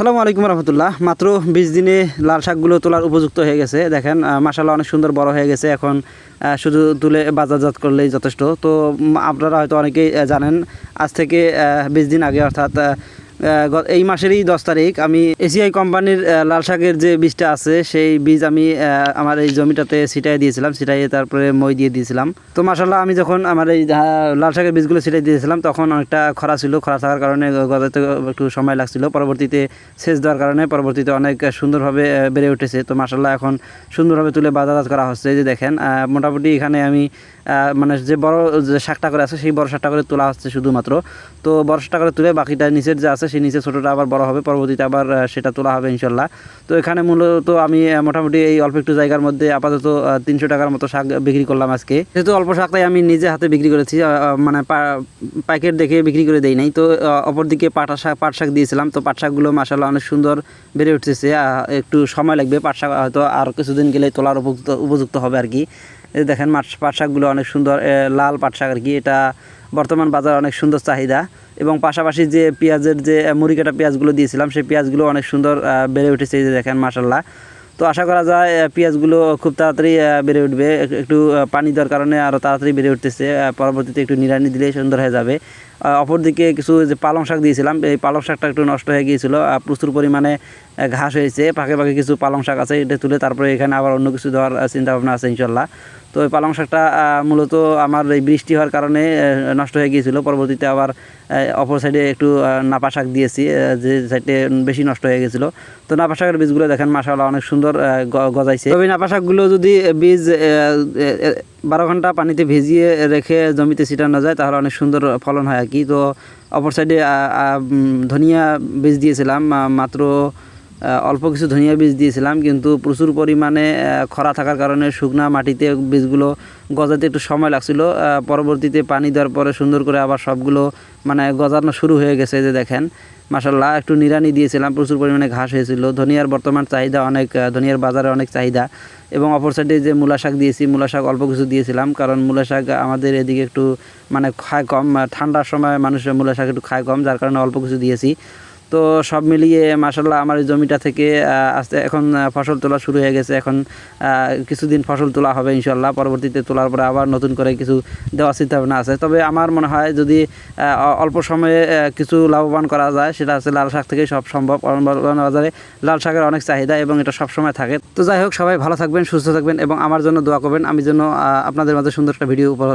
আসসালামু আলাইকুম রহমতুল্লাহ। মাত্র বিশ দিনে লাল শাকগুলো তোলার উপযুক্ত হয়ে গেছে। দেখেন মাসাল্লাহ অনেক সুন্দর বড় হয়ে গেছে। এখন শুধু তুলে বাজারজাত করলেই যথেষ্ট। তো আপনারা হয়তো অনেকেই জানেন, আজ থেকে বিশ দিন আগে, অর্থাৎ এই মাসেরই দশ তারিখ, আমি এসিআই কোম্পানির লাল শাকের যে বীজটা আছে, সেই বীজ আমি আমার এই জমিটাতে ছিটাই দিয়েছিলাম, ছিটাইয়ে তারপরে মই দিয়ে দিয়েছিলাম। তো মাসাল্লাহ আমি যখন আমার এই লাল শাকের বীজগুলো ছিটাই দিয়েছিলাম, তখন অনেকটা খরা ছিল, খরা থাকার কারণে গজাতে একটু সময় লাগছিল। পরবর্তীতে সেচ দেওয়ার কারণে পরবর্তীতে অনেক সুন্দরভাবে বেড়ে উঠেছে। তো মাসাল্লাহ এখন সুন্দরভাবে তুলে বাজারজাত করা হচ্ছে। যে দেখেন মোটামুটি এখানে আমি মানে যে বড় যে শাকটা করে আছে, সেই বড় শাকটা করে তোলা হচ্ছে শুধুমাত্র। তো বড় শাকটা করে তুলে বাকিটা নিচের যে আছে সেই নিচে ছোটোটা আবার বড় হবে, পরবর্তীতে আবার সেটা তোলা হবে ইনশাল্লাহ। তো এখানে মূলত আমি মোটামুটি এই অল্প একটু জায়গার মধ্যে আপাতত তিনশো টাকার মতো শাক বিক্রি করলাম আজকে। যেহেতু অল্প শাকটাই আমি নিজে হাতে বিক্রি করেছি মানে প্যাকেট দেখে বিক্রি করে দেই নাই। তো অপরদিকে পাটা শাক, পাট শাক দিয়েছিলাম। তো পাট শাকগুলো মাসাল্লাহ অনেক সুন্দর বেড়ে উঠতেছে একটু সময় লাগবে। পাট শাক হয়তো আর কিছুদিন গেলে তোলার উপযুক্ত উপযুক্ত হবে আর কি। দেখেন পাট শাকগুলো অনেক সুন্দর লাল পাট শাক আর কি। এটা বর্তমান বাজার অনেক সুন্দর চাহিদা। এবং পাশাপাশি যে পেঁয়াজের যে মুড়ি কাটা পেঁয়াজগুলো দিয়েছিলাম সেই পেঁয়াজগুলো অনেক সুন্দর বেড়ে উঠেছে এই যে দেখেন মাসাল্লাহ তো আশা করা যায় পেঁয়াজগুলো খুব তাড়াতাড়ি বেড়ে উঠবে। একটু পানি দেওয়ার কারণে আরও তাড়াতাড়ি বেড়ে উঠতেছে পরবর্তীতে একটু নিড়ানি দিলে সুন্দর হয়ে যাবে। অপরদিকে কিছু যে পালং শাক দিয়েছিলাম এই পালং শাকটা একটু নষ্ট হয়ে গিয়েছিল প্রচুর পরিমাণে ঘাস হয়েছে। পাকে পাকে কিছু পালং শাক আছে এটা তুলে তারপরে এখানে আবার অন্য কিছু দেওয়ার আহ, চিন্তা ভাবনা আছে ইনশাল্লাহ তো এই পালং শাকটা মূলত আমার এই বৃষ্টি হওয়ার কারণে নষ্ট হয়ে গিয়েছিল। পরবর্তীতে আবার অপর সাইডে একটু নাপা শাক দিয়েছি যে সাইডে বেশি নষ্ট হয়ে গেছিল তো নাপা শাকের বীজগুলো দেখেন মাসাল্লাহ অনেক সুন্দর গজাইছে। তবে নাপা শাকগুলো যদি বীজ বারো ঘণ্টা পানিতে ভিজিয়ে রেখে জমিতে ছিটানো যায়, তাহলে অনেক সুন্দর ফলন হয় আর কি। তো অপর সাইডে ধনিয়া বীজ দিয়েছিলাম মাত্র অল্প কিছু ধনিয়া বীজ দিয়েছিলাম, কিন্তু প্রচুর পরিমাণে খরা থাকার কারণে শুকনা মাটিতে বীজগুলো গজাতে একটু সময় লাগছিল। পরবর্তীতে পানি দেওয়ার পরে সুন্দর করে আবার সবগুলো মানে গজানো শুরু হয়ে গেছে যে দেখেন। মাসাল্লাহ একটু নিরানি দিয়েছিলাম, প্রচুর পরিমাণে ঘাস হয়েছিল। ধনিয়ার বর্তমান চাহিদা অনেক ধনিয়ার বাজারে অনেক চাহিদা। এবং অপর সাইডে যে মূলা শাক দিয়েছি, মূলা শাক অল্প কিছু দিয়েছিলাম, কারণ মূলা শাক আমাদের এদিকে একটু মানে খায় কম ঠান্ডার সময় মানুষের মূলা শাক একটু খায় কম, যার কারণে অল্প কিছু দিয়েছি। তো সব মিলিয়ে মাসাল্লাহ আমার এই জমিটা থেকে আস্তে এখন ফসল তোলা শুরু হয়ে গেছে। এখন কিছুদিন ফসল তোলা হবে ইনশাল্লাহ পরবর্তীতে তোলার পরে আবার নতুন করে কিছু দেওয়ার চিন্তা ভাবনা আছে। তবে আমার মনে হয় যদি অল্প সময়ে কিছু লাভবান করা যায় সেটা হচ্ছে লাল শাক থেকেই সব সম্ভব। বাজারে লাল শাকের অনেক চাহিদা এবং এটা সব সময় থাকে। তো যাই হোক সবাই ভালো থাকবেন সুস্থ থাকবেন এবং আমার জন্য দোয়া করবেন। আমি আহ, আপনাদের মাঝে সুন্দর একটা ভিডিও উপহার